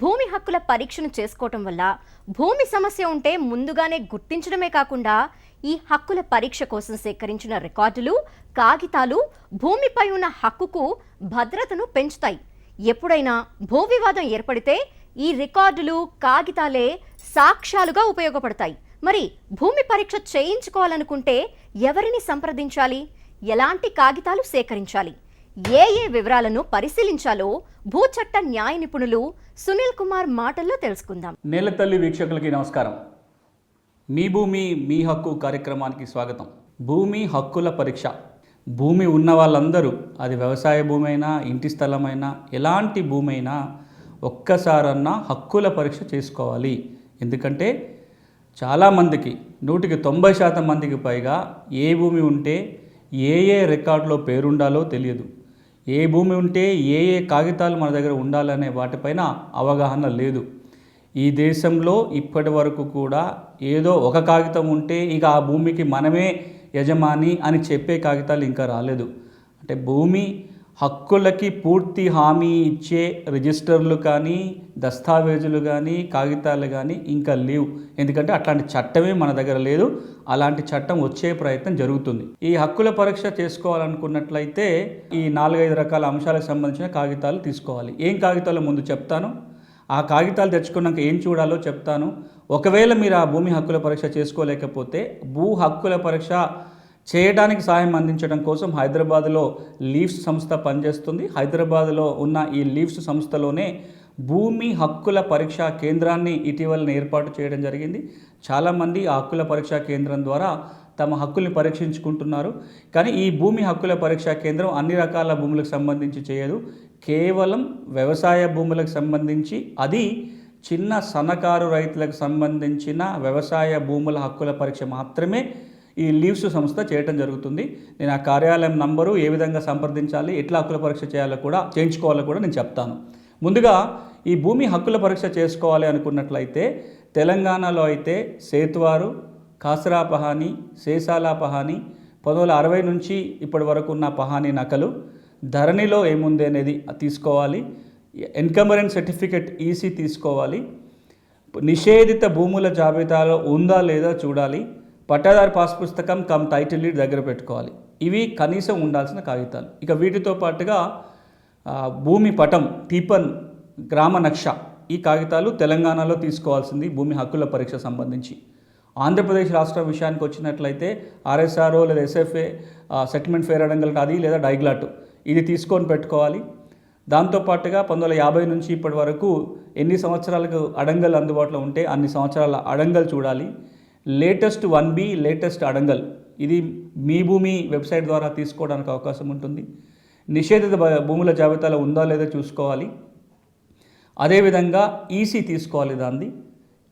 భూమి హక్కుల పరీక్షను చేసుకోవటం వల్ల భూమి సమస్య ఉంటే ముందుగానే గుర్తించడమే కాకుండా ఈ హక్కుల పరీక్ష కోసం సేకరించిన రికార్డులు కాగితాలు భూమిపై ఉన్న హక్కుకు భద్రతను పెంచుతాయి. ఎప్పుడైనా భూ వివాదం ఏర్పడితే ఈ రికార్డులు కాగితాలే సాక్ష్యాలుగా ఉపయోగపడతాయి. మరి భూమి పరీక్ష చేయించుకోవాలనుకుంటే ఎవరిని సంప్రదించాలి? ఎలాంటి కాగితాలు సేకరించాలి? ఏ ఏ వివరాలను పరిశీలించాలో భూచట్ట న్యాయ నిపుణులు సునీల్ కుమార్ మాటల్లో తెలుసుకుందాం. నేలతల్లి వీక్షకులకి నమస్కారం. మీ భూమి మీ హక్కు కార్యక్రమానికి స్వాగతం. భూమి హక్కుల పరీక్ష. భూమి ఉన్న వాళ్ళందరూ అది వ్యవసాయ భూమి అయినా ఇంటి స్థలమైనా ఎలాంటి భూమి అయినా ఒక్కసారన్నా హక్కుల పరీక్ష చేసుకోవాలి. ఎందుకంటే చాలామందికి నూటికి తొంభై శాతం మందికి పైగా ఏ భూమి ఉంటే ఏ ఏ రికార్డులో పేరుండాలో తెలియదు. ఏ భూమి ఉంటే ఏ ఏ కాగితాలు మన దగ్గర ఉండాలనే వాటిపైన అవగాహన లేదు. ఈ దేశంలో ఇప్పటి వరకు కూడా ఏదో ఒక కాగితం ఉంటే ఇక ఆ భూమికి మనమే యజమాని అని చెప్పే కాగితాలు ఇంకా రాలేదు. అంటే భూమి హక్కులకి పూర్తి హామీ ఇచ్చే రిజిస్టర్లు కానీ దస్తావేజులు కానీ కాగితాలు కానీ ఇంకా లేవు. ఎందుకంటే అట్లాంటి చట్టమే మన దగ్గర లేదు. అలాంటి చట్టం వచ్చే ప్రయత్నం జరుగుతుంది. ఈ హక్కుల పరీక్ష చేసుకోవాలనుకున్నట్లయితే ఈ నాలుగైదు రకాల అంశాలకు సంబంధించిన కాగితాలు తీసుకోవాలి. ఏం కాగితాలు ముందు చెప్తాను? ఆ కాగితాలు తెచ్చుకున్నాక ఏం చూడాలో చెప్తాను. ఒకవేళ మీరు ఆ భూమి హక్కుల పరీక్ష చేసుకోలేకపోతే భూ హక్కుల పరీక్ష చేయడానికి సహాయం అందించడం కోసం హైదరాబాద్లో లీవ్స్ సంస్థ పనిచేస్తుంది. హైదరాబాద్లో ఉన్న ఈ లీవ్స్ సంస్థలోనే భూమి హక్కుల పరీక్షా కేంద్రాన్ని ఇటీవల ఏర్పాటు చేయడం జరిగింది. చాలామంది ఆ హక్కుల పరీక్షా కేంద్రం ద్వారా తమ హక్కుల్ని పరీక్షించుకుంటున్నారు. కానీ ఈ భూమి హక్కుల పరీక్షా కేంద్రం అన్ని రకాల భూములకు సంబంధించి చేయదు. కేవలం వ్యవసాయ భూములకు సంబంధించి అది చిన్న సన్నకారు రైతులకు సంబంధించిన వ్యవసాయ భూముల హక్కుల పరీక్ష మాత్రమే ఈ లీవ్స్ సంస్థ చేయటం జరుగుతుంది. నేను ఆ కార్యాలయం నంబరు ఏ విధంగా సంప్రదించాలి ఎట్లా హక్కుల పరీక్ష చేయాలో కూడా చేయించుకోవాలో కూడా నేను చెప్తాను. ముందుగా ఈ భూమి హక్కుల పరీక్ష చేసుకోవాలి అనుకున్నట్లయితే తెలంగాణలో అయితే సేతువారు కాసరా పహాని శేషాల పహాని పంతొమ్మిది వందల అరవై నుంచి ఇప్పటి వరకు ఉన్న పహాని నకలు ధరణిలో ఏముంది అనేది తీసుకోవాలి. ఎన్కంబరెన్స్ సర్టిఫికెట్ ఈసీ తీసుకోవాలి. నిషేధిత భూముల జాబితాలో ఉందా లేదా చూడాలి. పట్టాదారు పాస్ పుస్తకం కమ్ టైటిల్ లీడ్ దగ్గర పెట్టుకోవాలి. ఇవి కనీసం ఉండాల్సిన కాగితాలు. ఇక వీటితో పాటుగా భూమి పటం టీపన్ గ్రామ నక్ష ఈ కాగితాలు తెలంగాణలో తీసుకోవాల్సింది భూమి హక్కుల పరీక్ష సంబంధించి. ఆంధ్రప్రదేశ్ రాష్ట్ర విషయానికి వచ్చినట్లయితే ఆర్ఎస్ఆర్ఓ లేదా ఎస్ఎఫ్ఏ సెటిల్మెంట్ ఫేర్ అడంగల్ అది లేదా డైగ్లాట్. ఇది తీసుకొని పెట్టుకోవాలి. దాంతోపాటుగా పంతొమ్మిది వందల యాభై నుంచి ఇప్పటి వరకు ఎన్ని సంవత్సరాలకు అడంగల్ అందుబాటులో ఉంటే అన్ని సంవత్సరాల అడంగల్ చూడాలి. Latest one B latest adangal. ఇది మీ భూమి వెబ్సైట్ ద్వారా తీసుకోవడానికి అవకాశం ఉంటుంది. నిషేధిత భ- భూముల జాబితాలో ఉందా లేదా చూసుకోవాలి. అదేవిధంగా ఈసీ తీసుకోవాలి దాన్ని.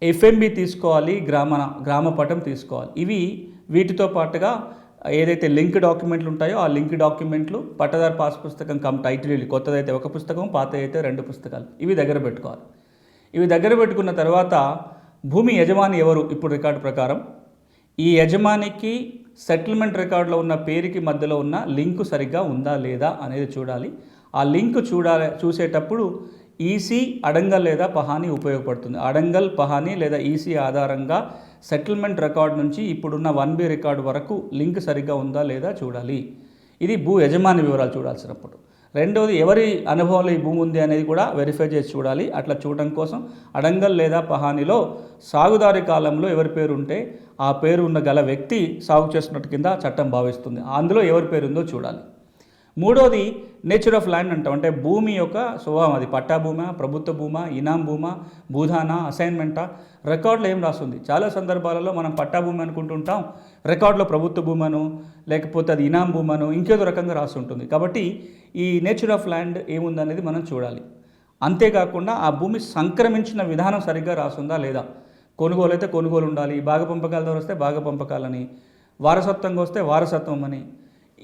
ఎఫ్ఎంబి తీసుకోవాలి గ్రామ గ్రామ పటం తీసుకోవాలి. ఇవి వీటితో పాటుగా ఏదైతే లింక్ డాక్యుమెంట్లు ఉంటాయో ఆ లింక్ డాక్యుమెంట్లు పట్టదారు పాస్ పుస్తకం కమ్ టైటిల్ కొత్తదైతే ఒక పుస్తకం పాత అయితే రెండు పుస్తకాలు. ఇవి దగ్గర పెట్టుకోవాలి. ఇవి దగ్గర పెట్టుకున్న తర్వాత భూమి యజమాని ఎవరు? ఇప్పుడు రికార్డు ప్రకారం ఈ యజమానికి సెటిల్మెంట్ రికార్డులో ఉన్న పేరుకి మధ్యలో ఉన్న లింకు సరిగ్గా ఉందా లేదా అనేది చూడాలి. ఆ లింక్ చూడాలి చూసేటప్పుడు ఈసీ అడంగల్ లేదా పహాని ఉపయోగపడుతుంది. అడంగల్ పహాని లేదా ఈసీ ఆధారంగా సెటిల్మెంట్ రికార్డ్ నుంచి ఇప్పుడున్న వన్ బి రికార్డు వరకు లింక్ సరిగ్గా ఉందా లేదా చూడాలి. ఇది భూ యజమాని వివరాలు చూడాల్సినప్పుడు. రెండవది ఎవరి అనుభవంలో ఈ భూమి ఉంది అనేది కూడా వెరిఫై చేసి చూడాలి. అట్లా చూడడం కోసం అడంగల్ లేదా పహానిలో సాగుదారి కాలంలో ఎవరి పేరు ఉంటే ఆ పేరు ఉన్న గల వ్యక్తి సాగు చేస్తున్నట్టు కింద చట్టం భావిస్తుంది. అందులో ఎవరి పేరు ఉందో చూడాలి. మూడోది నేచర్ ఆఫ్ ల్యాండ్ అంటాం. అంటే భూమి యొక్క స్వభావం అది పట్టా భూమా ప్రభుత్వ భూమా ఇనాం భూమా భూధాన అసైన్మెంటా రికార్డులో ఏం రాస్తుంది? చాలా సందర్భాలలో మనం పట్టా భూమి అనుకుంటుంటాం రికార్డులో ప్రభుత్వ భూమను లేకపోతే అది ఇనాం భూమను ఇంకేదో రకంగా రాసి ఉంటుంది కాబట్టి ఈ నేచర్ ఆఫ్ ల్యాండ్ ఏముందనేది మనం చూడాలి. అంతేకాకుండా ఆ భూమి సంక్రమించిన విధానం సరిగ్గా రాసుందా లేదా? కొనుగోలు అయితే కొనుగోలు ఉండాలి భాగ పంపకాల ద్వారా వస్తే భాగ పంపకాలని వారసత్వంగా వస్తే వారసత్వం అని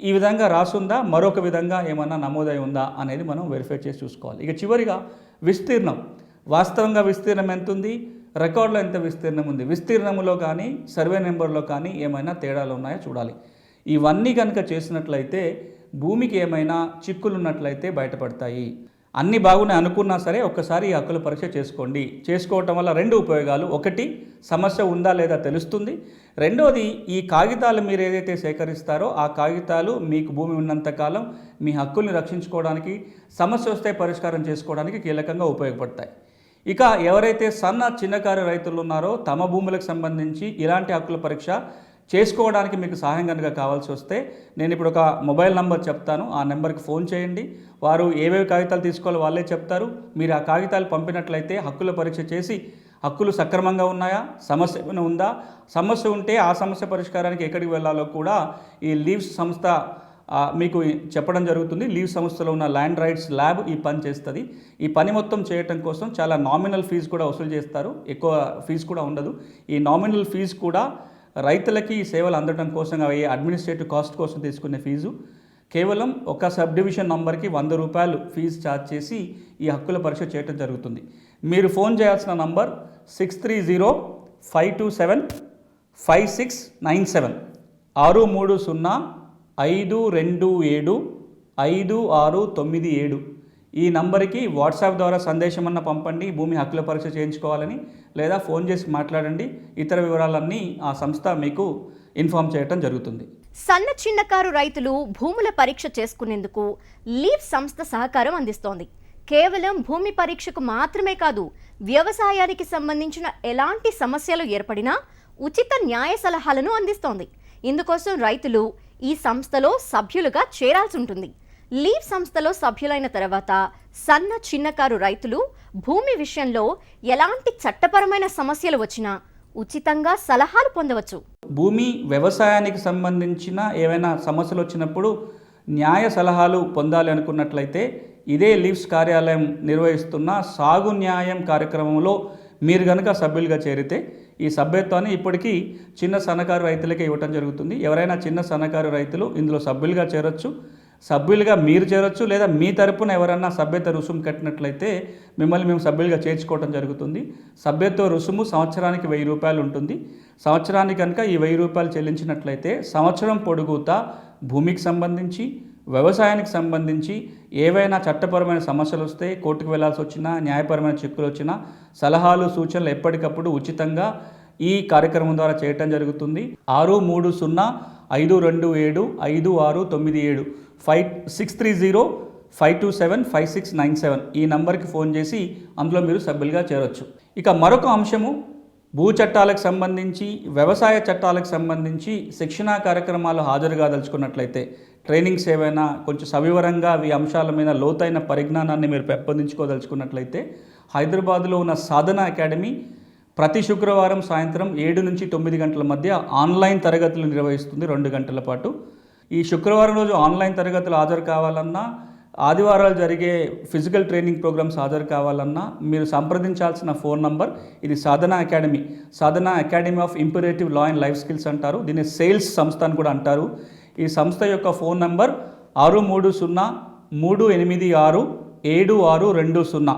ఈ విధంగా రాసుందా? మరొక విధంగా ఏమన్నా నమోదై ఉందా? అనేది మనం వెరిఫై చేసి చూసుకోవాలి. ఇక చివరిగా విస్తీర్ణం. వాస్తవంగా విస్తీర్ణం ఎంత ఉంది రికార్డులో ఎంత విస్తీర్ణం ఉంది? విస్తీర్ణములో కానీ సర్వే నెంబర్లో కానీ ఏమైనా తేడాలు ఉన్నాయో చూడాలి. ఇవన్నీ కనుక చేసినట్లయితే భూమికి ఏమైనా చిక్కులు ఉన్నట్లయితే బయటపడతాయి. అన్ని బాగున్నాయి అనుకున్నా సరే ఒక్కసారి ఈ హక్కుల పరీక్ష చేసుకోండి. చేసుకోవటం వల్ల రెండు ఉపయోగాలు. ఒకటి సమస్య ఉందా లేదా తెలుస్తుంది. రెండోది ఈ కాగితాలు మీరు ఏదైతే సేకరిస్తారో ఆ కాగితాలు మీకు భూమి ఉన్నంతకాలం మీ హక్కుల్ని రక్షించుకోవడానికి సమస్య వస్తే పరిష్కారం చేసుకోవడానికి కీలకంగా ఉపయోగపడతాయి. ఇక ఎవరైతే సన్న చిన్నకారు రైతులు ఉన్నారో తమ భూములకు సంబంధించి ఇలాంటి హక్కుల పరీక్ష చేసుకోవడానికి మీకు సహాయం కనుక కావాల్సి వస్తే నేను ఇప్పుడు ఒక మొబైల్ నంబర్ చెప్తాను. ఆ నెంబర్కి ఫోన్ చేయండి. వారు ఏవేవి కాగితాలు తీసుకోవాలో వాళ్ళే చెప్తారు. మీరు ఆ కాగితాలు పంపినట్లయితే హక్కుల పరీక్ష చేసి హక్కులు సక్రమంగా ఉన్నాయా? సమస్య ఏమైనా ఉందా? సమస్య ఉంటే ఆ సమస్య పరిష్కారానికి ఎక్కడికి వెళ్ళాలో కూడా ఈ లీవ్స్ సంస్థ మీకు చెప్పడం జరుగుతుంది. లీవ్ సంస్థలో ఉన్న ల్యాండ్ రైట్స్ ల్యాబ్ ఈ పని చేస్తుంది. ఈ పని మొత్తం చేయటం కోసం చాలా నామినల్ ఫీజు కూడా వసూలు చేస్తారు. ఎక్కువ ఫీజు కూడా ఉండదు. ఈ నామినల్ ఫీజు కూడా రైతులకి ఈ సేవలు అందడం కోసం అయ్యే అడ్మినిస్ట్రేటివ్ కాస్ట్ కోసం తీసుకునే ఫీజు. కేవలం ఒక సబ్ డివిజన్ నంబర్కి వంద రూపాయలు ఫీజు ఛార్జ్ చేసి ఈ హక్కుల పరీక్ష చేయడం జరుగుతుంది. మీరు ఫోన్ చేయాల్సిన number six three zero five two seven five six nine seven ఆరు మూడు సున్నా ఐదు రెండు ఏడు ఐదు ఆరు తొమ్మిది ఏడు. ఈ నంబర్కి వాట్సాప్ ద్వారా సందేశం అన్న పంపండి భూమి హక్కుల పరీక్ష చేయించుకోవాలని లేదా ఫోన్ చేసి మాట్లాడండి. ఇతర వివరాలన్నీ ఆ సంస్థ మీకు ఇన్ఫామ్ చేయటం జరుగుతుంది. సన్న చిన్నకారు రైతులు భూముల పరీక్ష చేసుకునేందుకు లీవ్ సంస్థ సహకారం అందిస్తోంది. కేవలం భూమి పరీక్షకు మాత్రమే కాదు వ్యవసాయానికి సంబంధించిన ఎలాంటి సమస్యలు ఏర్పడినా ఉచిత న్యాయ సలహాలను అందిస్తోంది. ఇందుకోసం రైతులు ఈ సంస్థలో సభ్యులుగా చేరాల్సి ఉంటుంది. లీవ్ సంస్థలో సభ్యులైన తర్వాత సన్న చిన్నకారు రైతులు భూమి విషయంలో ఎలాంటి చట్టపరమైన సమస్యలు వచ్చినా ఉచితంగా సలహాలు పొందవచ్చు. భూమి వ్యవసాయానికి సంబంధించిన ఏవైనా సమస్యలు వచ్చినప్పుడు న్యాయ సలహాలు పొందాలి అనుకున్నట్లయితే ఇదే లీవ్స్ కార్యాలయం నిర్వహిస్తున్న సాగు న్యాయం కార్యక్రమంలో మీరు కనుక సభ్యులుగా చేరితే ఈ సభ్యత్వాన్ని ఇప్పటికీ చిన్న సన్నకారు రైతులకే ఇవ్వటం జరుగుతుంది. ఎవరైనా చిన్న సన్నకారు రైతులు ఇందులో సభ్యులుగా చేరొచ్చు. సభ్యులుగా మీరు చేరొచ్చు లేదా మీ తరపున ఎవరన్నా సభ్యత రుసుము కట్టినట్లయితే మిమ్మల్ని మేము సభ్యులుగా చేర్చుకోవడం జరుగుతుంది. సభ్యత్వ రుసుము సంవత్సరానికి వెయ్యి రూపాయలు ఉంటుంది. సంవత్సరానికి కనుక ఈ వెయ్యి రూపాయలు చెల్లించినట్లయితే సంవత్సరం పొడుగుతా భూమికి సంబంధించి వ్యవసాయానికి సంబంధించి ఏవైనా చట్టపరమైన సమస్యలు వస్తే కోర్టుకు వెళ్ళాల్సి వచ్చినా న్యాయపరమైన చిక్కులు వచ్చినా సలహాలు సూచనలు ఎప్పటికప్పుడు ఉచితంగా ఈ కార్యక్రమం ద్వారా చేయటం జరుగుతుంది. ఆరు మూడు సున్నా ఐదు రెండు ఏడు ఐదు ఆరు తొమ్మిది ఏడు five six three zero five two seven five six nine seven ఈ నంబర్కి ఫోన్ చేసి అందులో మీరు సభ్యులుగా చేరొచ్చు. ఇక మరొక అంశము భూ చట్టాలకు సంబంధించి వ్యవసాయ చట్టాలకు సంబంధించి శిక్షణా కార్యక్రమాలు హాజరుగా దలుచుకున్నట్లయితే ట్రైనింగ్స్ ఏవైనా కొంచెం సవివరంగా ఈ అంశాల మీద లోతైన పరిజ్ఞానాన్ని మీరు పెంపొందించుకోదలుచుకున్నట్లయితే హైదరాబాద్లో ఉన్న సాధన అకాడమీ ప్రతి శుక్రవారం సాయంత్రం ఏడు నుంచి తొమ్మిది గంటల మధ్య ఆన్లైన్ తరగతులు నిర్వహిస్తుంది రెండు గంటల పాటు. ఈ శుక్రవారం రోజు ఆన్లైన్ తరగతులు హాజరు కావాలన్నా ఆదివారాలు జరిగే ఫిజికల్ ట్రైనింగ్ ప్రోగ్రామ్స్ హాజరు కావాలన్నా మీరు సంప్రదించాల్సిన ఫోన్ నంబర్ ఇది Sadhana academy. Sadhana academy of imperative law and life skills అంటారు. దీన్ని సేల్స్ సంస్థ అని కూడా అంటారు. ఈ సంస్థ యొక్క ఫోన్ నంబర్ ఆరు మూడు సున్నా మూడు ఎనిమిది ఆరు ఏడు ఆరు రెండు సున్నా.